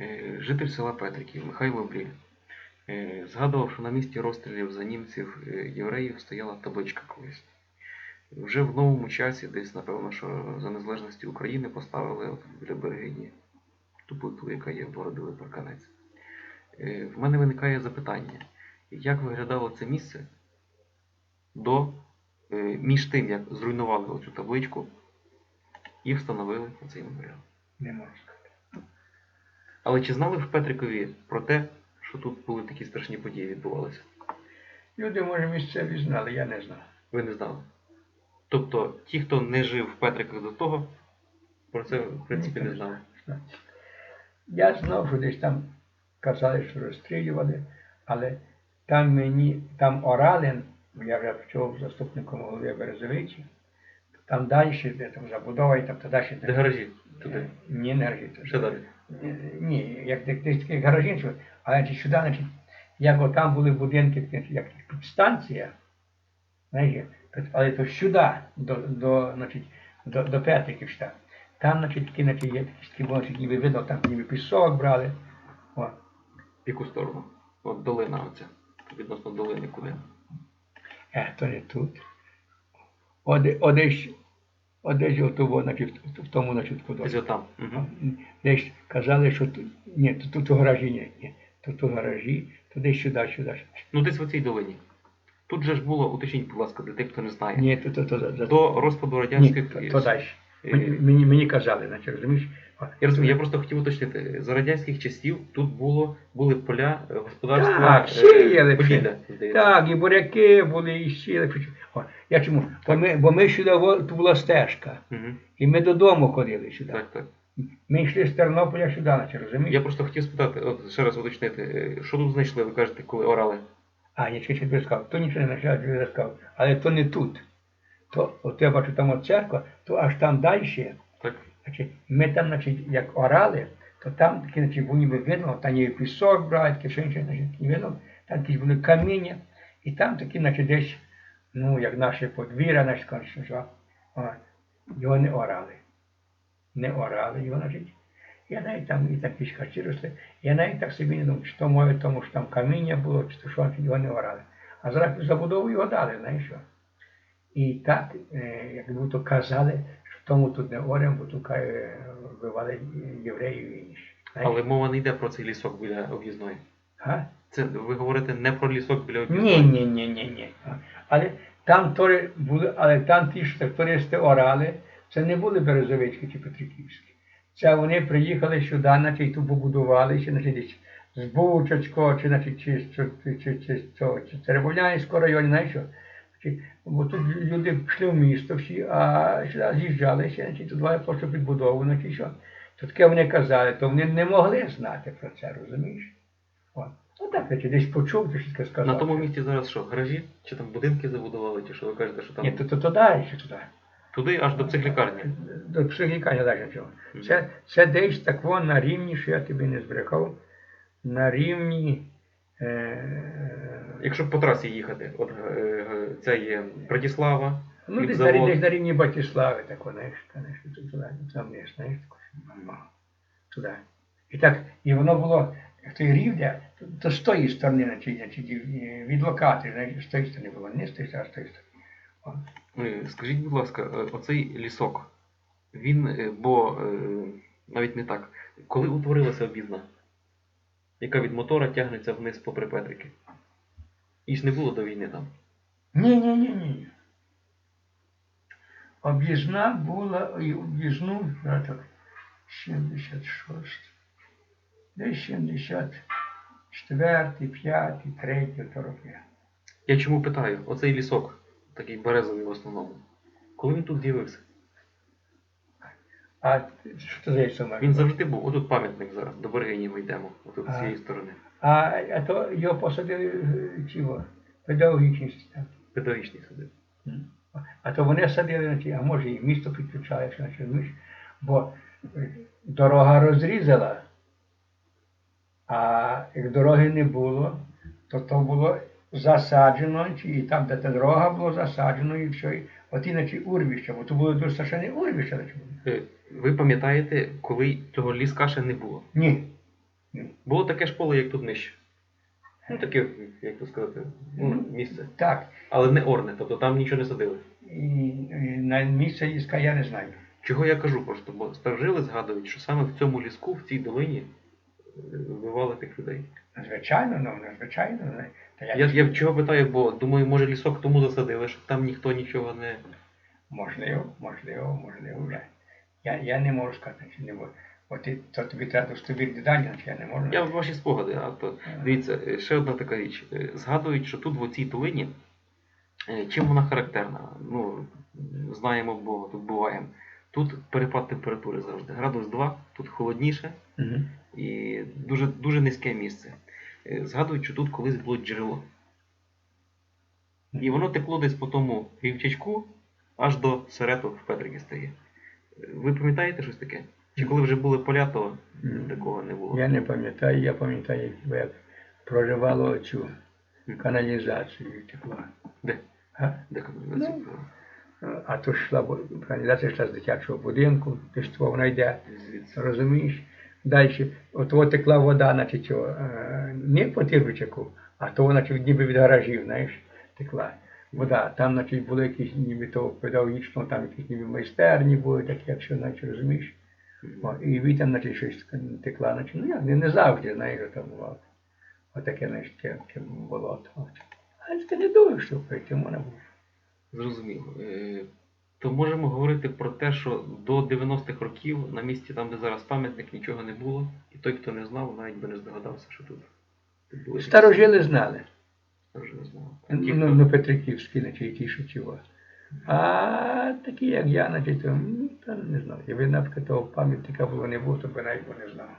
Е, Житель села Петриків Михайло Бріль е, згадував, що на місці розстрілів за німців е, євреїв стояла табличка колись. Вже в новому часі, десь, напевно, що за незалежності України поставили от біля берегині ту плиту, яка є Бородили Парканець. В мене виникає запитання, як виглядало це місце до, між тим, як зруйнували оцю табличку і встановили оцей меморіал. Не сказати. Але чи знали в Петрикові про те, що тут були такі страшні події відбувалися? Люди, може, місцеві знали, я не знав. Ви не знали? Тобто ті, хто не жив в Петрикові до того, про це в принципі не знали. Я знав, що десь там казали, що розстрілювали, але там мені, там орали, я вже чув заступником голови Березовичі, там далі, де там забудова і там та далі. Де гаражі? Туди. Ні, не гаражі. Ще далі. Ні, як таких гаражів, що- але значить, сюди, значить, як там були будинки, як підстанція, знаєш, то- але то сюди, до, до, значить, до, до Петриків. Там, значить, такі, значить, є такі, такі, значить, ніби видно, там ніби пісок брали. О. В яку сторону? От долина оця. Відносно долини куди? Е, то не тут. Оде, одесь, одесь отого, значить, в- в тому, значить. Десь. Угу. Десь казали, що ні, тут, тут у гаражі ні, ні. Тут у гаражі, то десь сюди, сюди. Ну десь в цій долині. Тут же ж було, уточніть, будь ласка, для тих, хто не знає. Ні, то, то, то, то, До розпаду ні, то, то, то Мені, мені, мені казали, значить, розумієш? Я розумію, я просто хотів уточнити. За радянських часів тут було, були поля е, господарства Так, е, сіяли, Поділля, здається. Так, і буряки були, і щили. О, я чому? Бо ми, бо ми сюди, во- тут була стежка, Мгм. і ми додому ходили сюди. Так, так. Ми йшли з Тернополя сюди, значить, розумієш? Я просто хотів спитати, от ще раз уточнити, е, що тут знайшли, ви кажете, коли орали? А, я ще не сказав, то нічого не почав, не сказав. Але то не тут. То, от я бачу там от церква, то аж там далі. Так? Значить, ми там, значить, як орали, то там такі, значить, було видно, там є пісок брали, таке що інше, значить, видно, там якісь були каміння, і там такі, значить, десь, ну, як наше подвір'я, значить, що, його не орали. Не орали його, значить. Я навіть там і такі шкачі росли, я навіть так собі не думав, чи то моє, тому що там каміння було, чи то що, його не орали. А зараз забудову його дали, знаєш що. І так, е, як будто казали, тому тут не орем, бо тут е, вбивали євреїв і інші. Але мова не йде про цей лісок біля об'їзної. Га? Це ви говорите не про лісок біля об'їзної. Ні, ні, ні, ні, ні. Але там тори були, але там ті, що туристи орали, це не були Березовички чи Петриківські. Це вони приїхали сюди, значить, тут побудували, чи, значить, десь з Бучацького, чи, значить, чи, чи, чи, чи, чи, цього, чи Теребовлянського району, знаєш що? Значить, Бо тут люди пішли в місто всі, а сюди з'їжджали, ще, значить, тут два просто підбудову, значить, що. То таке вони казали, то вони не могли знати про це, розумієш? От. Ну так, значить, десь почув, ти щось сказав. На тому місці зараз що, гаражі? Чи там будинки забудували, чи що ви кажете, що там Ні, то, то, то далі, ще туди. туди аж до цих лікарні. До психлікарні далі чого. Це, це десь так вон на рівні, що я тобі не збрехав, на рівні. Е, Якщо по трасі їхати, от е, е, це є Братислава, ну, десь на, десь на рівні Батіслави, так, знаєш, туди, там вниз, знаєш, туди. І так, і воно було, як той рівня, то, з тої сторони, значить, від локати, знаєш, з тої сторони було, не з тої сторони, а з тої сторони. Е, Скажіть, будь ласка, е, оцей лісок, він, е, бо е, навіть не так, коли утворилася обізна, яка від мотора тягнеться вниз попри Петрики? І ж не було до війни там. Ні, ні, ні, ні. Об'їзна була, і об'їзну, так, 76, десь 74, 5, 3, то роки. Я чому питаю? Оцей лісок, такий березовий в основному. Коли він тут з'явився? А що це за сума? Він завжди був. Отут пам'ятник зараз, до Бергині ми йдемо, отут з цієї сторони. А, а то його посадили е, чого? Педагогічні системи. Педагогічний садив. А то вони садили, значить, а може і місто підключає, що значить, бо е, дорога розрізала, а як дороги не було, то то було засаджено, і там, де та дорога було засаджено, і все. От іначе урвища, бо то було дуже страшне урвище. значить. Е, Ви пам'ятаєте, коли цього ліска ще не було? Ні. Було таке ж поле, як тут нижче. Ну таке, як то сказати, ну, місце. Так. Але не орне, тобто там нічого не садили. І, і на місце ліска я не знаю. Чого я кажу просто, бо старожили згадують, що саме в цьому ліску, в цій долині, е, вбивали тих людей. Звичайно, ну, звичайно. Та я, Я, я чого питаю, бо думаю, може лісок тому засадили, щоб там ніхто нічого не. Можливо, можливо, можливо. Я, я, я не можу сказати, чи не можу. От ти, то тобі треба достовірні дані, я не можу. Я ваші спогади, а то дивіться, е, ще одна така річ. Е, Згадують, що тут в цій долині, е, чим вона характерна? Ну, знаємо, бо тут буваємо. Тут перепад температури завжди. Градус 2, тут холодніше Мгм. і дуже, дуже низьке місце. Згадують, що тут колись було джерело. І воно текло десь по тому рівчачку аж до серету в Петрики стає. Ви пам'ятаєте щось таке? Чи коли вже були поля, то такого не було? Я не пам'ятаю, я пам'ятаю, як, проривало цю каналізацію текла. Де? А? Де каналізація? а то ж йшла, каналізація йшла з дитячого будинку, ти ж вона йде, розумієш? Далі, от от текла вода, значить, о, е, не по тирбичаку, а то, значить, ніби від гаражів, знаєш, текла. Вода, там, значить, були якісь ніби то педагогічно, там якісь ніби майстерні були, такі, якщо, значить, розумієш. О, і від там, значить, щось текла, значить, ну як, не, не завжди, знаєш, там бувало. Отаке, значить, таке, болото. От. Але ти не думаєш, що прийти можна було. Зрозуміло. Е, То можемо говорити про те, що до 90-х років на місці, там, де зараз пам'ятник, нічого не було, і той, хто не знав, навіть би не здогадався, що тут, тут. Старожили знали. Старожили знали. Ну, ну Петриківські, значить, ті, що чого. А такі, як я, значить, ну, та не знаю. Я навіть того пам'ятника було не було, то би навіть не знав.